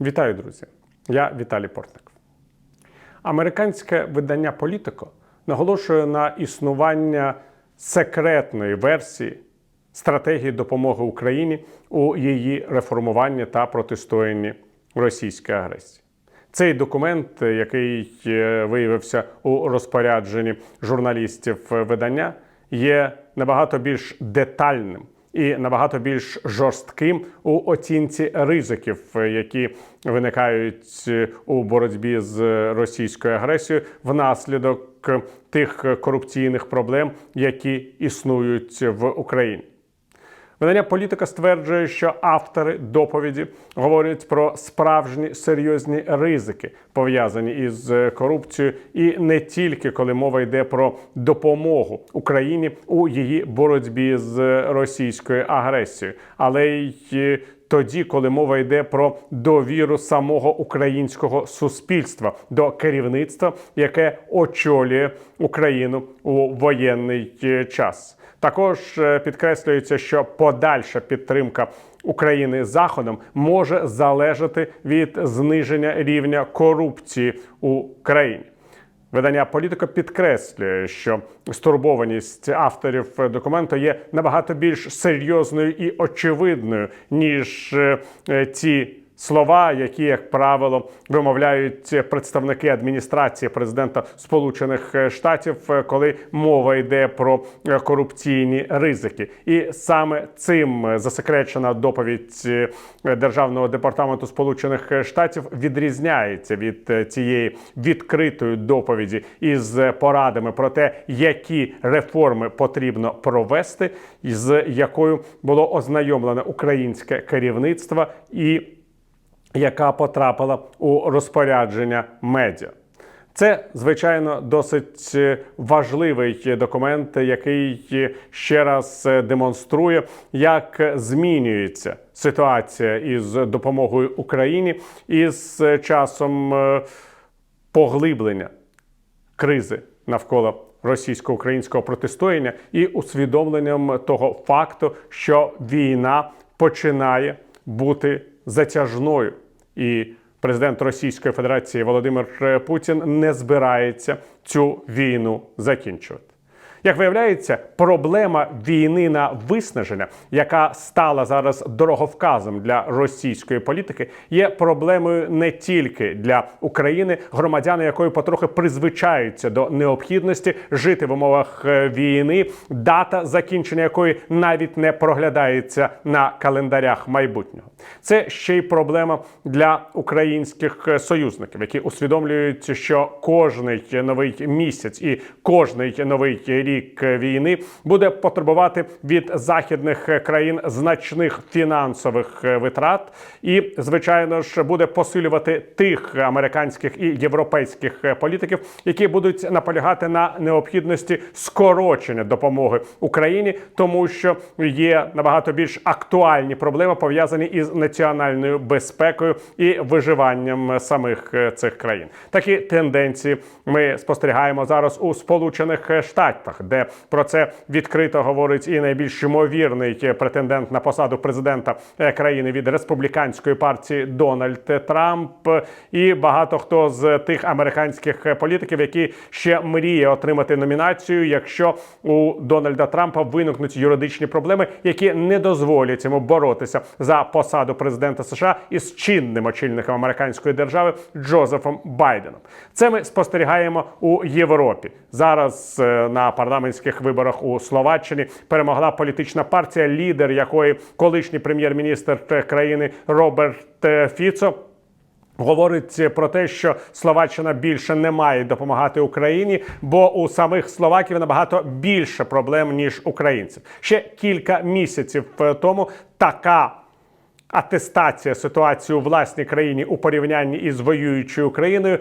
Вітаю, друзі! Я Віталій Портник. Американське видання Політико наголошує на існування секретної версії стратегії допомоги Україні у її реформуванні та протистоянні російській агресії. Цей документ, який е, виявився у розпорядженні журналістів видання, є набагато більш детальним і набагато більш жорстким у оцінці ризиків, які виникають е, у боротьбі з російською агресією внаслідок тих корупційних проблем, які існують в Україні. Видання політика стверджує, що автори доповіді говорять про справжні серйозні ризики, пов'язані із корупцією, і не тільки коли мова йде про допомогу Україні у її боротьбі з російською агресією, але й тоді, коли мова йде про довіру самого українського суспільства до керівництва, яке очолює Україну у воєнний час. Також е, підкреслюється, що подальша підтримка України заходом може залежати від зниження рівня корупції у країні. Видання політика підкреслює, що стурбованість авторів документу є набагато більш серйозною і очевидною ніж е, ті. Слова, які, як правило, вимовляють представники адміністрації президента Сполучених Штатів, коли мова йде про корупційні ризики, і саме цим засекречена доповідь Державного департаменту Сполучених Штатів відрізняється від цієї відкритої доповіді із порадами про те, які реформи потрібно провести, з якою було ознайомлене українське керівництво і яка потрапила у розпорядження медіа. Це, звичайно, досить важливий документ, який ще раз демонструє, як змінюється ситуація із допомогою Україні із часом поглиблення кризи навколо російсько-українського протистояння і усвідомленням того факту, що війна починає бути затяжною і президент Російської Федерації Володимир Путін не збирається цю війну закінчувати. Як виявляється, проблема війни на виснаження, яка стала зараз дороговказом для російської політики, є проблемою не тільки для України, громадяни якої потрохи призвичаються до необхідності жити в умовах війни, дата закінчення якої навіть не проглядається на календарях майбутнього. Це ще й проблема для українських союзників, які усвідомлюють, що кожний новий місяць і кожний новий рік війни буде потребувати від західних країн значних фінансових витрат, і звичайно ж буде посилювати тих американських і європейських політиків, які будуть наполягати на необхідності скорочення допомоги Україні, тому що є набагато більш актуальні проблеми пов'язані із національною безпекою і виживанням самих цих країн. Такі тенденції ми спостерігаємо зараз у Сполучених Штатах, де про це відкрито говорить і найбільш ймовірний претендент на посаду президента країни від республіканської партії Дональд Трамп, і багато хто з тих американських політиків, які ще мріє отримати номінацію, якщо у Дональда Трампа виникнуть юридичні проблеми, які не дозволять йому боротися за посаду президента США із чинним очільником американської держави Джозефом Байденом. Це ми спостерігаємо у Європі зараз е, на парламентських виборах у Словаччині перемогла політична партія, лідер якої колишній прем'єр-міністр країни Роберт е, Фіцо. Говорить про те, що Словаччина більше не має допомагати Україні, бо у самих словаків набагато більше проблем ніж українців. Ще кілька місяців е, тому така атестація ситуації у власній країні у порівнянні із воюючою Україною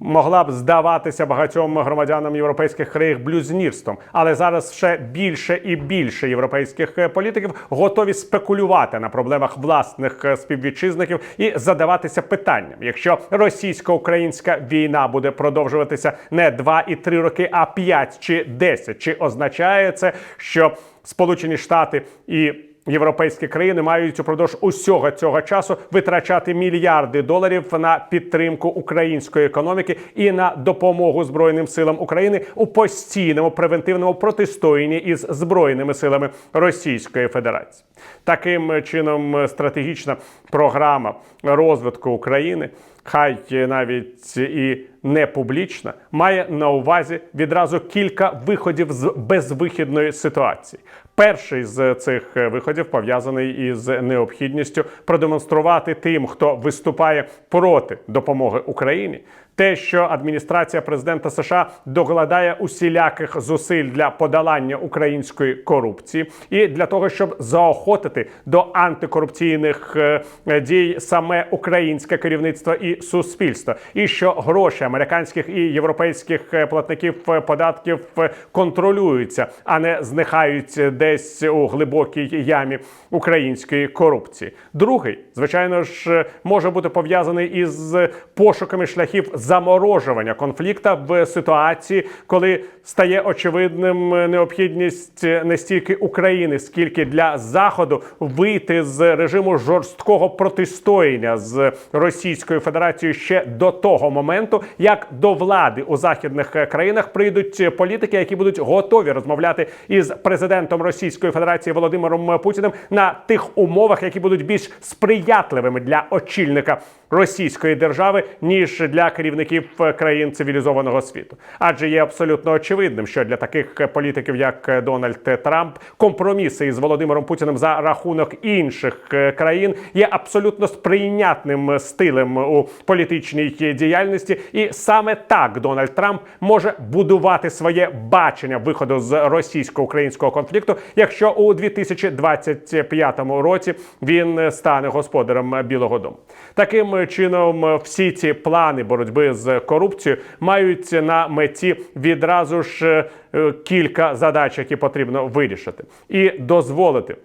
могла б здаватися багатьом громадянам європейських країн блюзнірством, але зараз ще більше і більше європейських політиків готові спекулювати на проблемах власних співвітчизників і задаватися питанням: якщо російсько-українська війна буде продовжуватися не 2 і 3 роки, а 5 чи 10, чи означає це, що Сполучені Штати і європейські країни мають упродовж усього цього часу витрачати мільярди доларів на підтримку української економіки і на допомогу збройним силам України у постійному превентивному протистоянні із збройними силами Російської Федерації. Таким чином, стратегічна програма розвитку України, хай навіть і не публічна, має на увазі відразу кілька виходів з безвихідної ситуації. Перший з цих виходів пов'язаний із необхідністю продемонструвати тим, хто виступає проти допомоги Україні, те, що адміністрація президента США докладає усіляких зусиль для подолання української корупції і для того, щоб заохотити до антикорупційних е, дій саме українське керівництво і суспільство, і що гроші американських і європейських е, платників е, податків е, контролюються, а не знихають десь у глибокій ямі української корупції. Другий, звичайно ж, може бути пов'язаний із пошуками шляхів заморожування конфлікта в ситуації, коли стає очевидним необхідність не стільки України, скільки для заходу вийти з режиму жорсткого протистояння з Російською Федерацією ще до того моменту, як до влади у західних е, країнах прийдуть е, політики, які будуть готові розмовляти із президентом Російської Федерації Володимиром Путіним на тих умовах, які будуть більш сприятливими для очільника Російської держави, ніж для керівників е, країн цивілізованого світу. Адже є абсолютно очевидним, що для таких е, політиків, як е, Дональд Трамп, компроміси із Володимиром Путіним за рахунок інших е, країн є абсолютно сприйнятним стилем у політичній діяльності, і саме так Дональд Трамп може будувати своє бачення виходу з російсько-українського конфлікту, якщо у 2025 році він стане господарем Білого Дому. Таким чином, всі ці плани боротьби з корупцією мають на меті відразу ж е, кілька задач, які потрібно вирішити, і дозволити.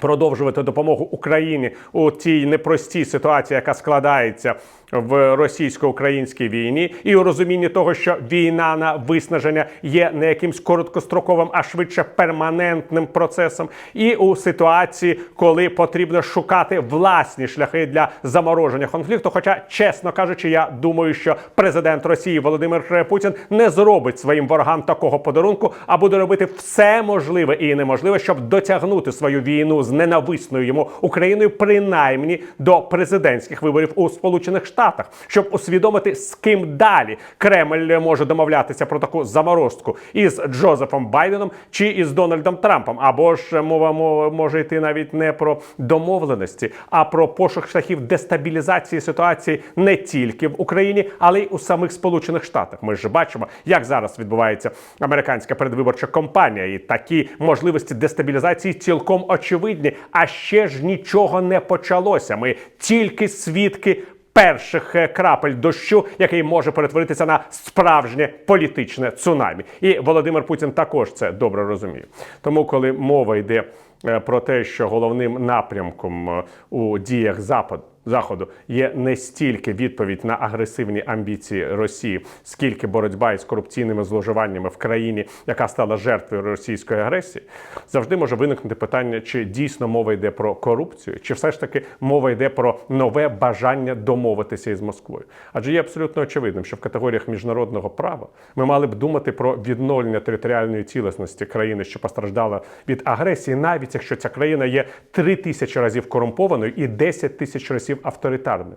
Продовжувати допомогу Україні у тій непростій ситуації, яка складається в російсько-українській війні, і у розумінні того, що війна на виснаження є не якимсь короткостроковим, а швидше перманентним процесом, і у ситуації, коли потрібно шукати власні шляхи для замороження конфлікту. Хоча, чесно кажучи, я думаю, що президент Росії Володимир Путін не зробить своїм ворогам такого подарунку, а буде робити все можливе і неможливе, щоб дотягнути свою війну з ненависною йому Україною, принаймні до президентських виборів у Сполучених Штатах, щоб усвідомити, з ким далі Кремль може домовлятися про таку заморозку із Джозефом Байденом чи із Дональдом Трампом, або ж мова може йти навіть не про домовленості, а про пошук шляхів дестабілізації ситуації не тільки в Україні, але й у самих Сполучених Штатах. Ми ж бачимо, як зараз відбувається американська передвиборча кампанія, і такі можливості дестабілізації цілком очевидні. А ще ж нічого не почалося. Ми тільки свідки. Перших е, крапель дощу, який може перетворитися на справжнє політичне цунамі, і Володимир Путін також це добре розуміє. Тому, коли мова йде про те, що головним напрямком е, у діях Западу Заходу є не стільки відповідь на агресивні амбіції Росії, скільки боротьба із корупційними зловживаннями в країні, яка стала жертвою російської агресії, завжди може виникнути питання, чи дійсно мова йде про корупцію, чи все ж таки мова йде про нове бажання домовитися із Москвою. Адже є абсолютно очевидним, що в категоріях міжнародного права ми мали б думати про відновлення територіальної цілісності країни, що постраждала від агресії, навіть якщо ця країна є три тисячі разів корумпованою і 10 тисяч разів авторитарною.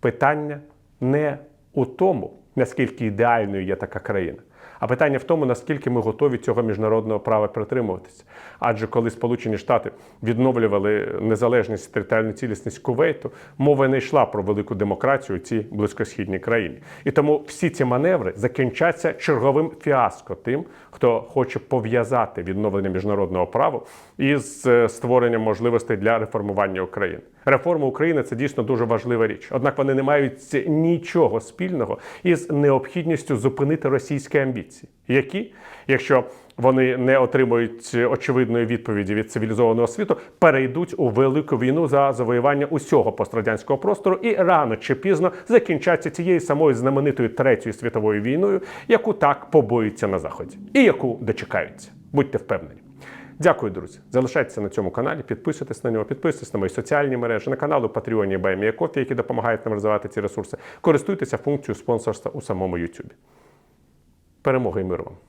Питання не у тому, наскільки ідеальною є така країна, а питання в тому, наскільки ми готові цього міжнародного права притримуватися. Адже коли Сполучені Штати відновлювали незалежність територіальну цілісність Кувейту, мова не йшла про велику демократію у цій близькосхідній країні. І тому всі ці маневри закінчаться черговим фіаско тим, хто хоче пов'язати відновлення міжнародного права із е, створенням можливостей для реформування України. Реформа України це дійсно дуже важлива річ. Однак вони не мають нічого спільного із необхідністю зупинити російські амбіції, які, якщо вони не отримують очевидної відповіді від цивілізованого світу, перейдуть у велику війну за завоювання усього пострадянського простору і рано чи пізно закінчаться цією самою знаменитою третьою світовою війною, яку так побоюються на заході, і яку дочекаються. Будьте впевнені. Дякую, друзі. Залишайтеся на цьому каналі, підписуйтесь на нього, підписуйтесь на мої соціальні мережі, на канал у Patreon і Coffee, які допомагають нам розвивати ці ресурси. Користуйтеся функцією спонсорства у самому YouTube. Перемоги і миру вам!